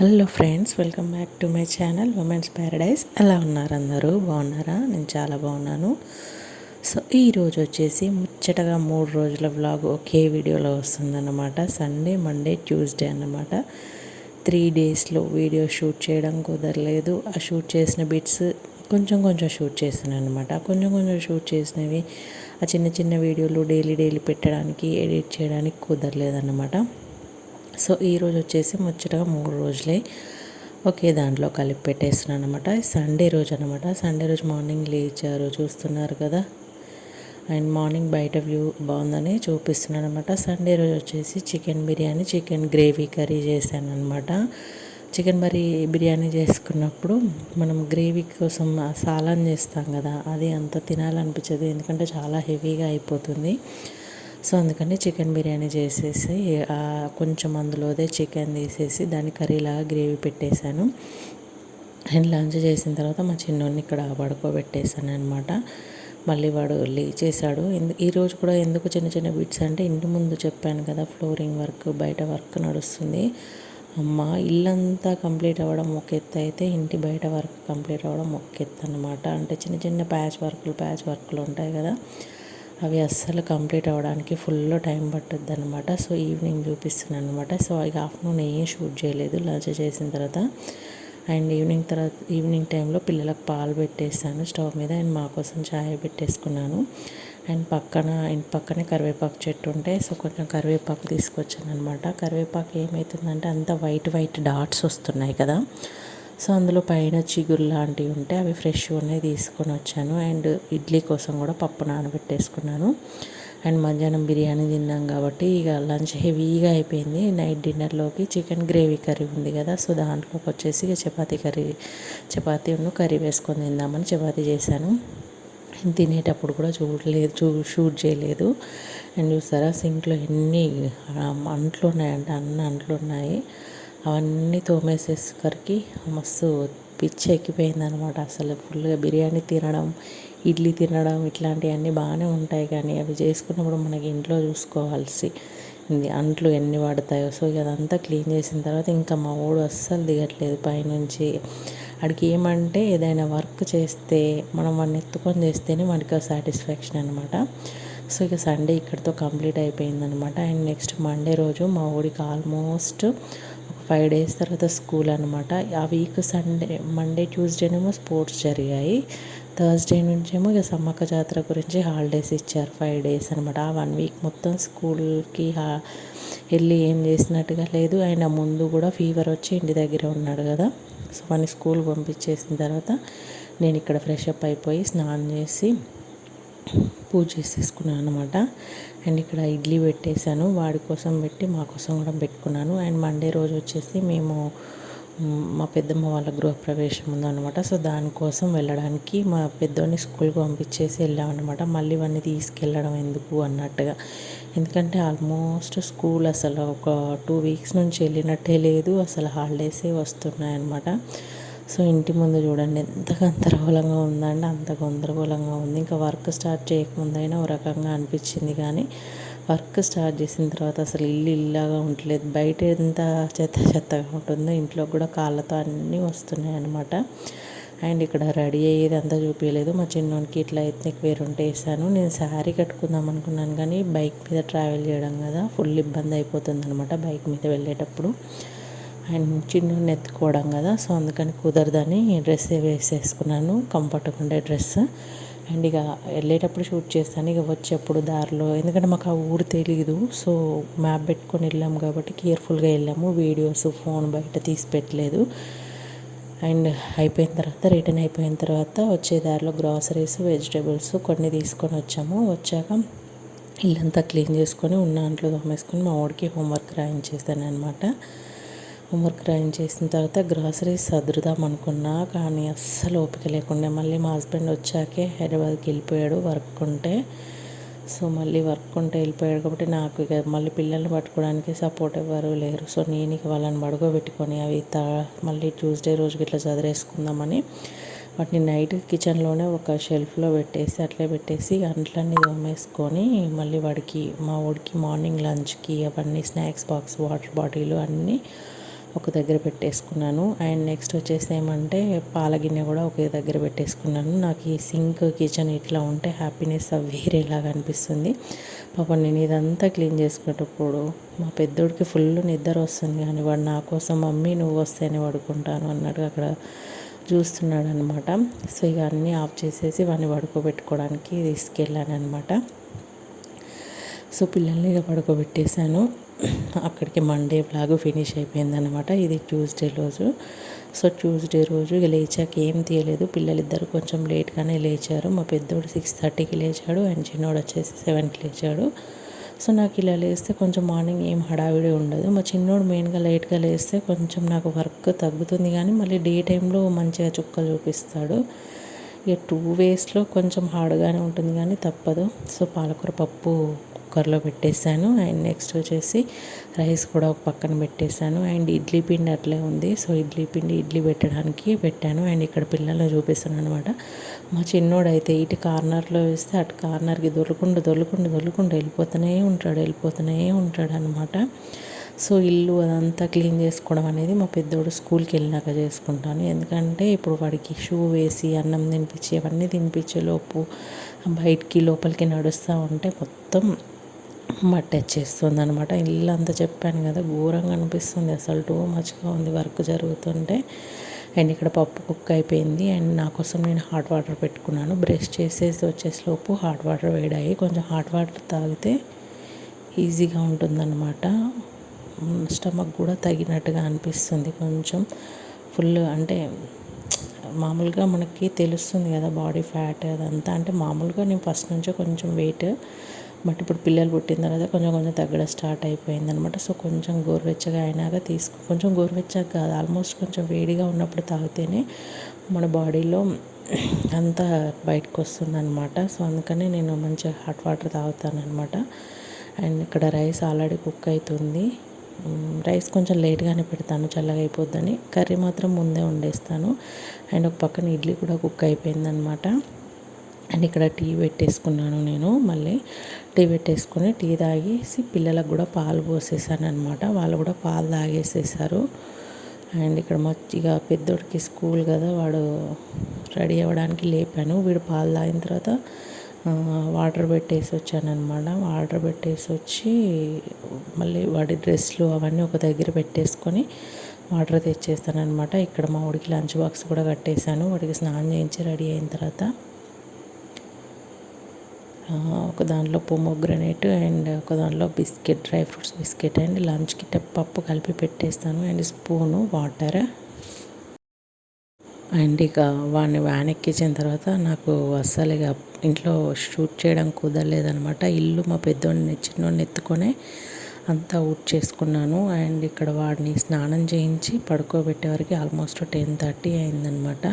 Hello friends welcome back to my channel women's paradise ఎలా ఉన్నారు అందరూ? బాగున్నారా? నేను చాలా బాగున్నాను. సో ఈరోజు వచ్చేసి ముచ్చటగా మూడు రోజుల వ్లాగ్ ఒకే వీడియోలో వస్తుందన్నమాట. సండే మండే ట్యూస్డే అన్నమాట. త్రీ డేస్లో వీడియో షూట్ చేయడం కుదరలేదు. ఆ షూట్ చేసిన బిట్స్ కొంచెం కొంచెం షూట్ చేసాను అనమాట కొంచెం కొంచెం షూట్ చేసినవి ఆ చిన్న చిన్న వీడియోలు డైలీ డైలీ పెట్టడానికి ఎడిట్ చేయడానికి కుదరలేదన్నమాట. సో ఈరోజు వచ్చేసి ముచ్చటగా మూడు రోజులే. ఓకే దాంట్లో కలిపి పెట్టేస్తున్నాను అనమాట సండే రోజు అనమాట సండే రోజు మార్నింగ్ లేచారు చూస్తున్నారు కదా. అండ్ మార్నింగ్ బయట వ్యూ బాగుందని చూపిస్తున్నాను అనమాట సండే రోజు వచ్చేసి chicken biryani chicken gravy curry చేశాను అనమాట చికెన్ మరీ బిర్యానీ చేసుకున్నప్పుడు మనం గ్రేవీ కోసం సాలాన్ చేస్తాం కదా అది అంత తినాలనిపించదు. ఎందుకంటే చాలా హెవీగా అయిపోతుంది. సో అందుకని చికెన్ బిర్యానీ చేసేసి కొంచెం అందులోదే చికెన్ తీసేసి దాన్ని కర్రీలాగా గ్రేవీ పెట్టేశాను. అండ్ లంచ్ చేసిన తర్వాత మా చిన్నోడిని ఇక్కడ పడుకోబెట్టేశాను అనమాట మళ్ళీ వాడు లేచేశాడు ఈరోజు కూడా ఎందుకు చిన్న చిన్న బిట్స్ అంటే ఇంటి ముందు చెప్పాను కదా ఫ్లోరింగ్ వర్క్ బయట వర్క్ నడుస్తుంది. అమ్మ ఇల్లంతా కంప్లీట్ అవ్వడం ఒక ఎత్తు అయితే ఇంటి బయట వర్క్ కంప్లీట్ అవ్వడం ఒక ఎత్తు అనమాట అంటే చిన్న చిన్న ప్యాచ్ వర్క్లు ప్యాచ్ వర్క్లు ఉంటాయి కదా. అవి అస్సలు కంప్లీట్ అవ్వడానికి ఫుల్ టైం పట్టుద్ది అనమాట సో ఈవినింగ్ చూపిస్తున్నాను అనమాట సో ఇక ఆఫ్టర్నూన్ ఏం షూట్ చేయలేదు. లంచ్ చేసిన తర్వాత అండ్ ఈవినింగ్ తర్వాత ఈవినింగ్ టైంలో పిల్లలకు పాలు పెట్టేస్తాను స్టవ్ మీద అండ్ మా కోసం ఛాయ్ పెట్టేసుకున్నాను. అండ్ పక్కన ఇంటి పక్కనే కరివేపాకు చెట్టు ఉంటే సో కొంచెం కరివేపాకు తీసుకొచ్చాను అనమాట కరివేపాకు ఏమవుతుందంటే అంత వైట్ వైట్ డాట్స్ వస్తున్నాయి కదా. సో అందులో పైన చిగురు లాంటివి ఉంటే అవి ఫ్రెష్ ఉన్నాయి తీసుకొని వచ్చాను. అండ్ ఇడ్లీ కోసం కూడా పప్పు నానబెట్టేసుకున్నాను. అండ్ మధ్యాహ్నం బిర్యానీ తిన్నాం కాబట్టి ఇక లంచ్ హెవీగా అయిపోయింది. నైట్ డిన్నర్లోకి చికెన్ గ్రేవీ కర్రీ ఉంది కదా సో దాంట్లోకి వచ్చేసి ఇక చపాతీ కర్రీ చపాతీ ఉన్న కర్రీ వేసుకొని తిందామని చపాతీ చేశాను. తినేటప్పుడు కూడా చూడలేదు చూ షూట్ చేయలేదు. అండ్ చూసారా సింక్లో ఎన్ని అంట్లు ఉన్నాయంటే అన్ని అంట్లు ఉన్నాయి అవన్నీ తోమేసేసరికి మస్తు పిచ్చి ఎక్కిపోయింది అనమాట అసలు ఫుల్గా బిర్యానీ తినడం ఇడ్లీ తినడం ఇట్లాంటివన్నీ బాగానే ఉంటాయి కానీ అవి చేసుకున్నప్పుడు మనకి ఇంట్లో చూసుకోవాల్సి అంట్లు ఎన్ని పడతాయో సో అదంతా క్లీన్ చేసిన తర్వాత ఇంకా మా ఊడు అస్సలు దిగట్లేదు పైనుంచి. అడికి ఏమంటే ఏదైనా వర్క్ చేస్తే మనం వాడిని ఎత్తుకొని చేస్తేనే మనకి సాటిస్ఫాక్షన్ అనమాట. సో ఇక సండే ఇక్కడితో కంప్లీట్ అయిపోయిందనమాట. అండ్ నెక్స్ట్ మండే రోజు మా ఊడికి ఆల్మోస్ట్ ఫైవ్ డేస్ తర్వాత స్కూల్ అనమాట ఆ వీక్ సండే మండే ట్యూస్డేనేమో స్పోర్ట్స్ జరిగాయి. థర్స్డే నుంచేమో ఇక సమ్మక్క జాతర గురించి హాలిడేస్ ఇచ్చారు ఫైవ్ డేస్ అనమాట ఆ వన్ వీక్ మొత్తం స్కూల్కి వెళ్ళి ఏం చేసినట్టుగా లేదు. ఆయన ముందు కూడా ఫీవర్ వచ్చి ఇంటి దగ్గర ఉన్నాడు కదా. సో వాడిని స్కూల్ పంపించేసిన తర్వాత నేను ఇక్కడ ఫ్రెష్ అప్ అయిపోయి స్నానం చేసి పూజ చేసేసుకున్నాను అనమాట అండ్ ఇక్కడ ఇడ్లీ పెట్టేశాను. వాడి కోసం పెట్టి మా కోసం కూడా పెట్టుకున్నాను. అండ్ మండే రోజు వచ్చేసి మేము మా పెద్దమ్మ వాళ్ళ గృహప్రవేశం ఉందన్నమాట. సో దానికోసం వెళ్ళడానికి మా పెద్దోని స్కూల్కి పంపించేసి వెళ్ళామన్నమాట. మళ్ళీ ఇవన్నీ తీసుకెళ్ళడం ఎందుకు అన్నట్టుగా. ఎందుకంటే ఆల్మోస్ట్ స్కూల్ అసలు ఒక టూ వీక్స్ నుంచి వెళ్ళినట్టే లేదు. అసలు హాలిడేసే వస్తున్నాయన్నమాట. సో ఇంటి ముందు చూడండి ఎంత గందరగోళంగా ఉందంటే అంత గందరగోళంగా ఉంది. ఇంకా వర్క్ స్టార్ట్ చేయకముందైనా ఒక రకంగా అనిపించింది కానీ వర్క్ స్టార్ట్ చేసిన తర్వాత అసలు ఇల్లు ఇల్లాగా ఉండలేదు. బయట ఎంత చెత్త చెత్తగా ఉంటుందో ఇంట్లో కూడా కాళ్ళతో అన్నీ వస్తున్నాయి అనమాట అండ్ ఇక్కడ రెడీ అయ్యేది అంతా చూపించలేదు మా చిన్నోనికి ఇట్లా ఎత్నిక్ వేరు ఉంటే వేసాను. నేను శారీ కట్టుకుందాం అనుకున్నాను కానీ బైక్ మీద ట్రావెల్ చేయడం కదా ఫుల్ ఇబ్బంది అయిపోతుంది అనమాట బైక్ మీద వెళ్ళేటప్పుడు. అండ్ చిన్న ఎత్తుకోవడం కదా సో అందుకని కుదరదని డ్రెస్ వేసేసుకున్నాను కంఫర్ట్గా ఉండే డ్రెస్. అండ్ ఇక వెళ్ళేటప్పుడు షూట్ చేస్తాను ఇక వచ్చేప్పుడు దారిలో ఎందుకంటే మాకు ఆ ఊరు తెలియదు సో మ్యాప్ పెట్టుకొని వెళ్ళాము కాబట్టి కేర్ఫుల్గా వెళ్ళాము వీడియోస్ ఫోన్ బయట తీసి పెట్టలేదు. అండ్ అయిపోయిన తర్వాత రిటర్న్ అయిపోయిన తర్వాత వచ్చే దారిలో గ్రాసరీస్ వెజిటేబుల్స్ కొన్ని తీసుకొని వచ్చాము. వచ్చాక ఇల్లంతా క్లీన్ చేసుకొని ఉన్న అంట్లో తోమేసుకొని మా వాడికి హోంవర్క్ రాయించేసాను అనమాట హోంవర్క్ రాయింగ్ చేసిన తర్వాత గ్రాసరీస్ సర్దుదాం అనుకున్నా కానీ అస్సలు ఓపిక లేకుండా మళ్ళీ మా హస్బెండ్ వచ్చాకే హైదరాబాద్కి వెళ్ళిపోయాడు వర్క్ ఉంటే. సో మళ్ళీ వర్క్ ఉంటే వెళ్ళిపోయాడు కాబట్టి నాకు ఇక మళ్ళీ పిల్లల్ని పట్టుకోవడానికి సపోర్ట్ ఎవరు లేరు. సో నేను ఇక వాళ్ళని పడుకోబెట్టుకొని అవి తా మళ్ళీ ట్యూస్డే రోజుకి ఇట్లా చదివేసుకుందామని వాటిని నైట్ కిచెన్లోనే ఒక షెల్ఫ్లో పెట్టేసి అట్లే పెట్టేసి అంట్లన్నీ తోమేసుకొని మళ్ళీ వాడికి మా వాడికి మార్నింగ్ లంచ్కి అవన్నీ స్నాక్స్ బాక్స్ వాటర్ బాటిల్ అన్నీ ఒక దగ్గర పెట్టేసుకున్నాను. అండ్ నెక్స్ట్ వచ్చేసి ఏమంటే పాల గిన్నె కూడా ఒకే దగ్గర పెట్టేసుకున్నాను. నాకు ఈ సింక్ కిచెన్ ఇట్లా ఉంటే హ్యాపీనెస్ వేరేలాగా అనిపిస్తుంది. పాపం నేను ఇదంతా క్లీన్ చేసుకునేటప్పుడు మా పెద్దోడికి ఫుల్ నిద్ర వస్తుంది. కానీ వాడు నా కోసం మమ్మీ నువ్వు వస్తేనే పడుకుంటాను అన్నట్టు అక్కడ చూస్తున్నాడు అనమాట సో ఇక అన్నీ ఆఫ్ చేసేసి వాడిని పడుకోబెట్టుకోవడానికి తీసుకెళ్ళాను అనమాట సో పిల్లల్ని ఇక పడుకోబెట్టేశాను. అక్కడికి మండే బ్లాగ్ ఫినిష్ అయిపోయిందనమాట ఇది ట్యూస్డే రోజు. సో ట్యూస్డే రోజు ఇక లేచాక ఏం తీయలేదు. పిల్లలిద్దరు కొంచెం లేట్గానే లేచారు. మా పెద్దోడు సిక్స్ థర్టీకి లేచాడు అండ్ చిన్నోడు వచ్చేసి సెవెన్కి లేచాడు. సో నాకు ఇలా లేస్తే కొంచెం మార్నింగ్ ఏం హడావిడి ఉండదు. మా చిన్నోడు మెయిన్గా లేట్గా లేస్తే కొంచెం నాకు వర్క్ తగ్గుతుంది కానీ మళ్ళీ డే టైంలో మంచిగా చుక్కలు చూపిస్తాడు. ఇక టూ వేస్లో కొంచెం హార్డ్గానే ఉంటుంది కానీ తప్పదు. సో పాలకూర పప్పు కుక్కర్లో పెట్టేశాను. అండ్ నెక్స్ట్ వచ్చేసి రైస్ కూడా ఒక పక్కన పెట్టేశాను. అండ్ ఇడ్లీ పిండి అట్లే ఉంది. సో ఇడ్లీ పిండి ఇడ్లీ పెట్టడానికి పెట్టాను. అండ్ ఇక్కడ పిల్లల్ని చూపిస్తాను అనమాట మా చిన్నోడైతే ఇటు కార్నర్లో వేస్తే అటు కార్నర్కి దొరకుండా దొరకుండా దొరకుండా వెళ్ళిపోతూనే ఉంటాడు వెళ్ళిపోతూనే ఉంటాడు అనమాట సో ఇల్లు అదంతా క్లీన్ చేసుకోవడం అనేది మా పెద్దోడు స్కూల్కి వెళ్ళినాక చేసుకుంటాను. ఎందుకంటే ఇప్పుడు వాడికి షూ వేసి అన్నం తినిపించి అవన్నీ తినిపించే లోపు బయటికి లోపలికి నడుస్తూ ఉంటే మొత్తం మట్టెచ్చేస్తుంది అనమాట ఇల్లు అంతా చెప్పాను కదా ఘోరంగా అనిపిస్తుంది. అసలు టూ మచ్గా ఉంది వర్క్ జరుగుతుంటే. అండ్ ఇక్కడ పప్పు కుక్ అయిపోయింది. అండ్ నా కోసం నేను హాట్ వాటర్ పెట్టుకున్నాను. బ్రష్ చేసేసి వచ్చేసలోపు హాట్ వాటర్ వేడాయి. కొంచెం హాట్ వాటర్ తాగితే ఈజీగా ఉంటుందన్నమాట. స్టమక్ కూడా తగినట్టుగా అనిపిస్తుంది కొంచెం. ఫుల్ అంటే మామూలుగా మనకి తెలుస్తుంది కదా బాడీ ఫ్యాట్ అదంతా. అంటే మామూలుగా నేను ఫస్ట్ నుంచే కొంచెం వెయిట్ బట్ ఇప్పుడు పిల్లలు పుట్టిన తర్వాత కొంచెం కొంచెం తగ్గడం స్టార్ట్ అయిపోయింది అనమాట సో కొంచెం గోరువెచ్చగా అయినాక తీసుకు కొంచెం గోరువెచ్చగా కాదు ఆల్మోస్ట్ కొంచెం వేడిగా ఉన్నప్పుడు తాగితేనే మన బాడీలో అంతా బయటకు వస్తుంది అనమాట సో అందుకని నేను మంచిగా హాట్ వాటర్ తాగుతాను అనమాట అండ్ ఇక్కడ రైస్ ఆల్రెడీ కుక్ అవుతుంది. రైస్ కొంచెం లేట్గానే పెడతాను చల్లగా అయిపోద్దని. కర్రీ మాత్రం ముందే వండేస్తాను. అండ్ ఒక పక్కన ఇడ్లీ కూడా కుక్ అయిపోయిందనమాట. అండ్ ఇక్కడ టీ పెట్టేసుకున్నాను నేను మళ్ళీ. టీ పెట్టేసుకొని టీ తాగేసి పిల్లలకు కూడా పాలు పోసేసాను అనమాట వాళ్ళు కూడా పాలు తాగేసేసారు. అండ్ ఇక్కడ మంచిగా పెద్దోడికి స్కూల్ కదా వాడు రెడీ అవ్వడానికి లేపాను. వీడు పాలు తాగిన తర్వాత వాటర్ పెట్టేసి వచ్చాను అనమాట వాటర్ పెట్టేసి వచ్చి మళ్ళీ వాడి డ్రెస్లు అవన్నీ ఒక దగ్గర పెట్టేసుకొని వాటర్ తెచ్చేస్తాను అనమాట ఇక్కడ మా వాడికి లంచ్ బాక్స్ కూడా కట్టేశాను. వాడికి స్నానం చేయించి రెడీ అయిన తర్వాత ఒక దాంట్లో పొమోగ్రనేట్ అండ్ ఒక దాంట్లో biscuit dry fruits biscuit and లంచ్కి పప్పు కలిపి పెట్టేస్తాను. And spoon water. అండ్ ఇక వాడిని వ్యాన్ ఎక్కించిన తర్వాత నాకు అస్సలు ఇక ఇంట్లో షూట్ చేయడం కుదరలేదనమాట ఇల్లు మా పెద్దోడిని చిన్నోడిని ఎత్తుకొనే అంతా ఊట్ చేసుకున్నాను అండ్ ఇక్కడ వాడిని స్నానం చేయించి పడుకోబెట్టేవరకు ఆల్మోస్ట్ టెన్ థర్టీ అయిందనమాట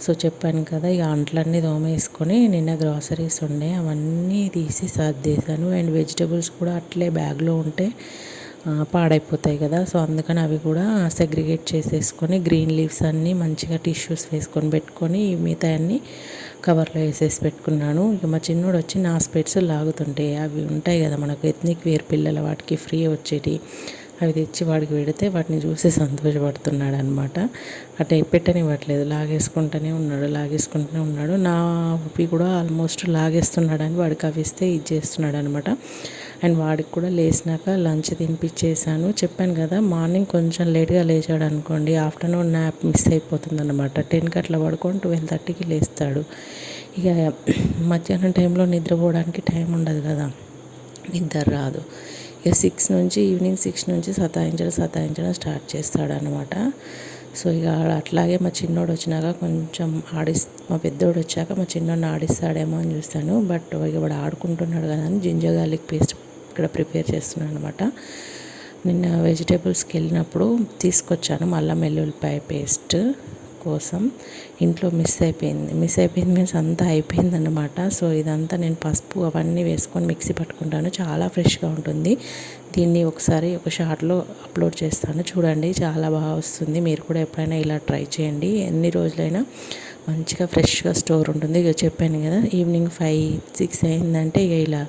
సో చెప్పాను కదా ఇక అంట్లన్నీ దోమేసుకొని నిన్న గ్రాసరీస్ ఉండే అవన్నీ తీసి సర్దేశాను. అండ్ వెజిటబుల్స్ కూడా అట్లే బ్యాగ్లో ఉంటే పాడైపోతాయి కదా. సో అందుకని అవి కూడా సెగ్రిగేట్ చేసేసుకొని గ్రీన్ లీవ్స్ అన్నీ మంచిగా టిష్యూస్ వేసుకొని పెట్టుకొని మిగతా అన్నీ కవర్లో వేసేసి పెట్టుకున్నాను. ఇక మా చిన్నోడు వచ్చి నా స్పెట్స్ లాగుతుంటాయి అవి ఉంటాయి కదా మనకు ఎత్నిక్ వేర్ పిల్లల వాటికి ఫ్రీ వచ్చేటి అవి తెచ్చి వాడికి పెడితే వాటిని చూసి సంతోషపడుతున్నాడు అనమాట అట్లా పెట్టనివ్వట్లేదు. లాగేసుకుంటూనే ఉన్నాడు లాగేసుకుంటూనే ఉన్నాడు. నా ఉప్పి కూడా ఆల్మోస్ట్ లాగేస్తున్నాడని వాడికి అవి ఇస్తే ఇది చేస్తున్నాడు అనమాట అండ్ వాడికి కూడా లేచినాక లంచ్ తినిపించేసాను చెప్పాను కదా మార్నింగ్ కొంచెం లేట్గా లేచాడు అనుకోండి ఆఫ్టర్నూన్ నాప్ మిస్ అయిపోతుంది అనమాట టెన్కి అట్లా పడుకొని ట్వెల్వ్ థర్టీకి లేస్తాడు. ఇక మధ్యాహ్నం టైంలో నిద్రపోవడానికి టైం ఉండదు కదా నిద్ర రాదు. ఇక సిక్స్ నుంచి ఈవినింగ్ సిక్స్ నుంచి సతాయించడం సతాయించడం స్టార్ట్ చేస్తాడనమాట సో ఇక అట్లాగే మా చిన్నోడు వచ్చినాక కొంచెం ఆడిస్ మా పెద్దోడు వచ్చాక మా చిన్నోడిని ఆడిస్తాడేమో అని చూస్తాను. బట్ ఇక వాడు ఆడుకుంటున్నాడు కదా అని జింజర్ గార్లిక్ పేస్ట్ ఇక్కడ ప్రిపేర్ చేస్తున్నాను అనమాట నిన్న వెజిటేబుల్స్కి వెళ్ళినప్పుడు తీసుకొచ్చాను మళ్ళీ వెల్లుల్లిపాయ పేస్ట్ కోసం. ఇంట్లో మిస్ అయిపోయింది. మిస్ అయిపోయింది మీన్స్ అంతా అయిపోయింది అనమాట సో ఇదంతా నేను పసుపు అవన్నీ వేసుకొని మిక్సీ పట్టుకుంటాను. చాలా ఫ్రెష్గా ఉంటుంది. దీన్ని ఒకసారి ఒక షార్ట్లో అప్లోడ్ చేస్తాను. చూడండి చాలా బాగా వస్తుంది. మీరు కూడా ఎప్పుడైనా ఇలా ట్రై చేయండి. ఎన్ని రోజులైనా మంచిగా ఫ్రెష్గా స్టోర్ ఉంటుంది. ఇక చెప్పాను కదా ఈవినింగ్ ఫైవ్ సిక్స్ అయిందంటే ఇక ఇలా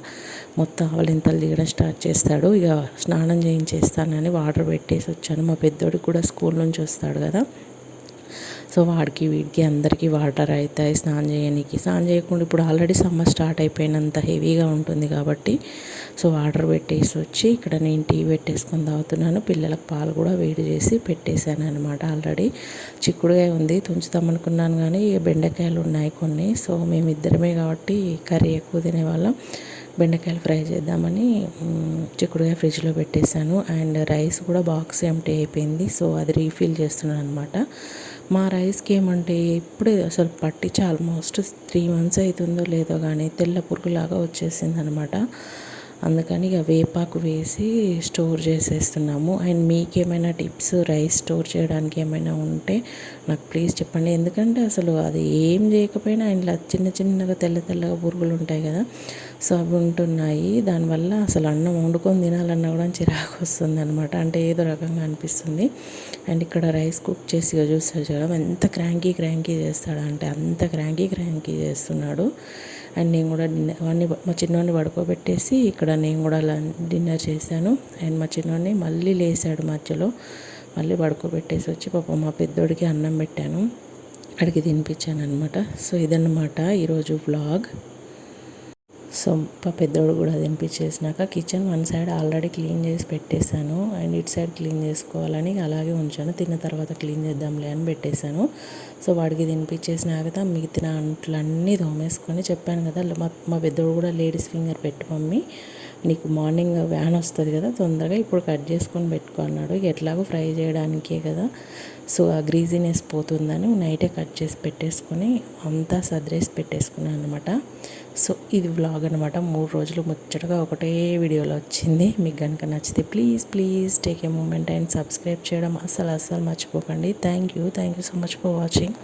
మొత్తం ఆవలింతలు దిగడం స్టార్ట్ చేస్తాడు. ఇక స్నానం చేయించేస్తానని వాటర్ పెట్టేసి వచ్చాను. మా పెద్దోడికి కూడా స్కూల్ నుంచి వస్తాడు కదా. సో వాడికి వీడికి అందరికీ వాటర్ అవుతాయి స్నానం చేయడానికి స్నానం చేయకుండా ఇప్పుడు ఆల్రెడీ సమ్మర్ స్టార్ట్ అయిపోయినంత హెవీగా ఉంటుంది కాబట్టి సో వాటర్ పెట్టేసి వచ్చి ఇక్కడ నేను టీ పెట్టేసుకొని తాగుతున్నాను. పిల్లలకు పాలు కూడా వేడి చేసి పెట్టేశాను అనమాట ఆల్రెడీ. చిక్కుడుగా ఉంది తుంచుతామనుకున్నాను కానీ బెండకాయలు ఉన్నాయి కొన్ని. సో మేమిద్దరమే కాబట్టి కర్రీ ఎక్కువ తినేవాళ్ళం. బెండకాయలు ఫ్రై చేద్దామని చిక్కుడుగా ఫ్రిడ్జ్లో పెట్టేశాను. అండ్ రైస్ కూడా బాక్స్ ఎంటీ అయిపోయింది సో అది రీఫిల్ చేస్తున్నాను అనమాట మా రైస్కి ఏమంటే ఇప్పుడే అసలు పట్టించి ఆల్మోస్ట్ త్రీ మంత్స్ అవుతుందో లేదో కానీ తెల్ల పురుగులాగా వచ్చేసింది అనమాట అందుకని ఇక వేపాకు వేసి స్టోర్ చేసేస్తున్నాము. అండ్ మీకేమైనా టిప్స్ రైస్ స్టోర్ చేయడానికి ఏమైనా ఉంటే నాకు ప్లీజ్ చెప్పండి. ఎందుకంటే అసలు అది ఏం చేయకపోయినా ఇంట్లో చిన్న చిన్నగా తెల్ల తెల్లగా పురుగులు ఉంటాయి కదా సో అవి ఉంటున్నాయి. దానివల్ల అసలు అన్నం వండుకొని తినాలన్నా కూడా చిరాకు వస్తుంది అనమాట అంటే ఏదో రకంగా అనిపిస్తుంది. అండ్ ఇక్కడ రైస్ కుక్ చేసి చూస్తాడు చూడడం ఎంత క్రాంకీ క్రాంకీ చేస్తాడు అంటే అంత క్రాంకీ క్రాంకీ చేస్తున్నాడు. అండ్ నేను కూడా డిన్నర్ వాడిని మా చిన్నవాడిని పడుకోబెట్టేసి ఇక్కడ నేను కూడా డిన్నర్ చేశాను. అండ్ మా చిన్నవాడిని మళ్ళీ లేసాడు మధ్యలో. మళ్ళీ పడుకోబెట్టేసి వచ్చి పాపం మా పెద్దోడికి అన్నం పెట్టాను. అడిగి తినిపించాను అనమాట సో ఇదన్నమాట ఈరోజు వ్లాగ్. సో మా పెద్దోడు కూడా తినిపించేసినాక kitchen one side already clean చేసి పెట్టేశాను. అండ్ ఇటు సైడ్ క్లీన్ చేసుకోవాలని అలాగే ఉంచాను. తిన్న తర్వాత క్లీన్ చేద్దాంలే అని పెట్టేశాను. సో వాడికి తినిపించేసినాక మిగతా అంట్లన్నీ తోమేసుకొని చెప్పాను కదా మా మా పెద్దోడు కూడా లేడీస్ ఫింగర్ పెట్టి మమ్మీ. నీకు మార్నింగ్ వ్యాన్ వస్తుంది కదా తొందరగా ఇప్పుడు కట్ చేసుకొని పెట్టుకో అన్నాడు. ఎట్లాగో ఫ్రై చేయడానికే కదా. సో ఆ గ్రీజీనెస్ పోతుందని నైటే కట్ చేసి పెట్టేసుకొని అంతా సదిరేసి పెట్టేసుకున్నాను అనమాట సో ఇది వ్లాగ్ అనమాట మూడు రోజులు ముచ్చటగా ఒకటే వీడియోలో వచ్చింది. మీకు కనుక నచ్చితే please please take a moment and subscribe చేయడం అసలు అస్సలు మర్చిపోకండి. Thank you thank you so much for watching